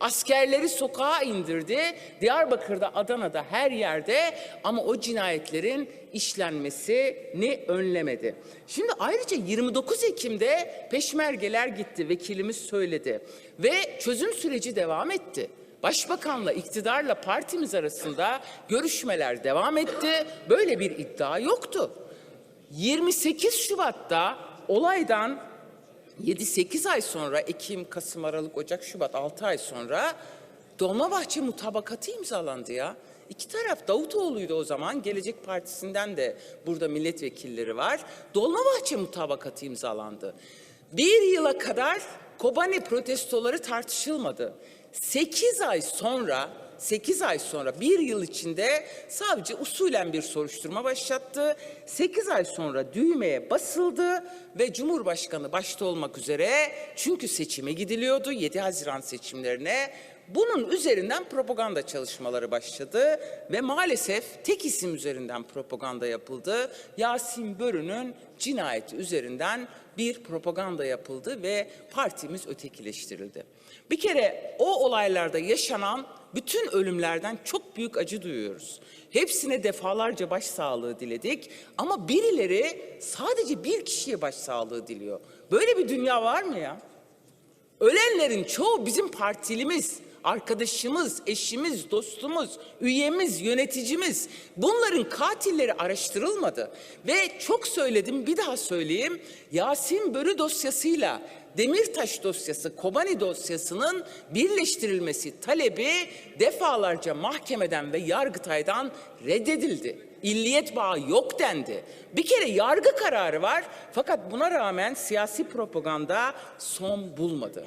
Askerleri sokağa indirdi. Diyarbakır'da, Adana'da her yerde ama o cinayetlerin işlenmesini önlemedi. Şimdi ayrıca 29 Ekim'de peşmergeler gitti, vekilimiz söyledi ve çözüm süreci devam etti. Başbakanla, iktidarla partimiz arasında görüşmeler devam etti. Böyle bir iddia yoktu. 28 Şubat'ta olaydan 7-8 ay sonra Ekim, Kasım, Aralık, Ocak, Şubat 6 ay sonra Dolmabahçe mutabakatı imzalandı ya. İki taraf Davutoğlu'ydu o zaman. Gelecek Partisi'nden de burada milletvekilleri var. Dolmabahçe mutabakatı imzalandı. Bir yıla kadar Kobani protestoları tartışılmadı. 8 ay sonra 8 ay sonra bir yıl içinde savcı usulen bir soruşturma başlattı. 8 ay sonra düğmeye basıldı ve Cumhurbaşkanı başta olmak üzere çünkü seçime gidiliyordu 7 Haziran seçimlerine bunun üzerinden propaganda çalışmaları başladı ve maalesef tek isim üzerinden propaganda yapıldı. Yasin Börü'nün cinayeti üzerinden bir propaganda yapıldı ve partimiz ötekileştirildi. Bir kere o olaylarda yaşanan bütün ölümlerden çok büyük acı duyuyoruz. Hepsine defalarca başsağlığı diledik ama birileri sadece bir kişiye başsağlığı diliyor. Böyle bir dünya var mı ya? Ölenlerin çoğu bizim partilimiz, arkadaşımız, eşimiz, dostumuz, üyemiz, yöneticimiz. Bunların katilleri araştırılmadı. Ve çok söyledim bir daha söyleyeyim. Yasin Börü dosyasıyla Demirtaş dosyası, Kobani dosyasının birleştirilmesi talebi defalarca mahkemeden ve Yargıtay'dan reddedildi. İlliyet bağı yok dendi. Bir kere yargı kararı var fakat buna rağmen siyasi propaganda son bulmadı.